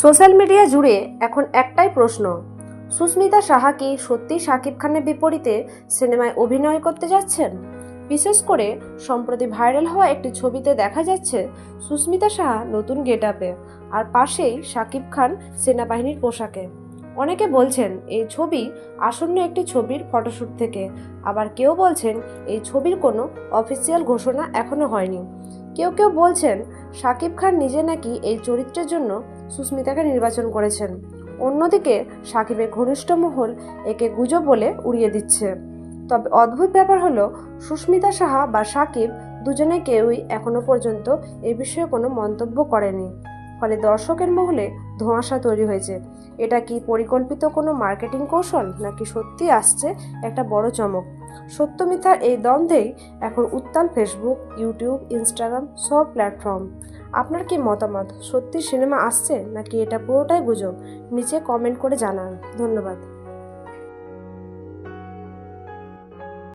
Social media জুড়ে এখন একটাই প্রশ্ন, সুস্মিতা সাহা কি সত্যি শাকিব খানের বিপরীতে সিনেমায় অভিনয় করতে যাচ্ছেন? বিশেষ করে সম্প্রতি ভাইরাল হওয়া একটি ছবিতে দেখা যাচ্ছে সুস্মিতা সাহা নতুন গেট আপে, আর পাশেই শাকিব খান সেনাবাহিনীর পোশাকে। অনেকে বলছেন, এই ছবি আসন্ন একটি ছবির ফটোশ্যুট থেকে। আবার কেউ বলছেন, এই ছবির কোনো অফিসিয়াল ঘোষণা এখনও হয়নি। কেউ কেউ বলছেন, শাকিব খান নিজে নাকি এই চরিত্রের জন্য সুস্মিতাকে নির্বাচন করেছেন। অন্যদিকে সাকিবের ঘনিষ্ঠ মহল একে গুজব বলে উড়িয়ে দিচ্ছে। তবে অদ্ভুত ব্যাপার হলো, সুস্মিতা সাহা বা সাকিব দুজনে কেউই এখনও পর্যন্ত এ বিষয়ে কোনো মন্তব্য করেনি। ফলে দর্শকের মহলে ধোঁয়াশা তৈরি হয়েছে। এটা কি পরিকল্পিত কোনো মার্কেটিং কৌশল, নাকি সত্যি আসছে একটা বড় চমক? সত্য মিথ্যার এই দ্বন্দ্বেই এখন উত্তাল ফেসবুক ইউটিউব ইনস্টাগ্রাম সব প্ল্যাটফর্ম আপনার কি মতামত? সত্যি সিনেমা আসছে, নাকি এটা পুরোটাই গুজব? নিচে কমেন্ট করে জানান। ধন্যবাদ।